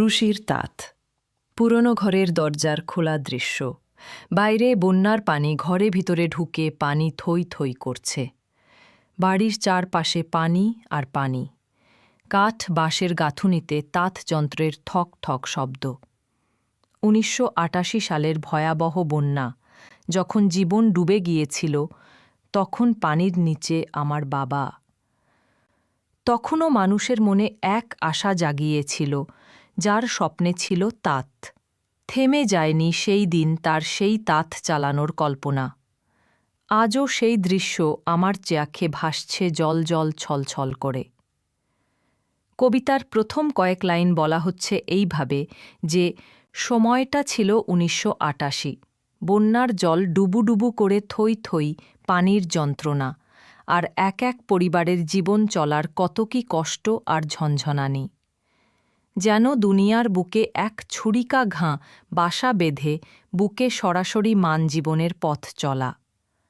রুশির তাঁত। পুরনো ঘরের দরজার খোলা দৃশ্য। বাইরে বন্যার পানি ঘরে ভিতরে ঢুকে পানি থই থই করছে। বাড়ির চারপাশে পানি আর পানি। কাঠ বাঁশের গাঁথুনিতে তাঁত যন্ত্রের ঠক ঠক শব্দ। উনিশশো আটাশি সালের ভয়াবহ বন্যা। যখন জীবন ডুবে গিয়েছিল, তখন পানির নিচে আমার বাবা। তখনও মানুষের মনে এক আশা জাগিয়েছিল যার স্বপ্নে ছিল তাঁত। থেমে যায়নি সেই দিন তার সেই তাঁত চালানোর কল্পনা। আজও সেই দৃশ্য আমার চেয়াখে ভাসছে জল জল ছলছল করে। কবিতার প্রথম কয়েক লাইন বলা হচ্ছে এইভাবে যে, সময়টা ছিল উনিশশো আটাশি। বন্যার জল ডুবুডুবু করে থই থই পানির যন্ত্রণা। আর এক এক পরিবারের জীবন চলার কত কি কষ্ট আর ঝনঝনানি। যেন দুনিয়ার বুকে এক ছুরিকা ঘাঁ বাসা বেঁধে বুকে সরাসরি মান জীবনের পথ চলা।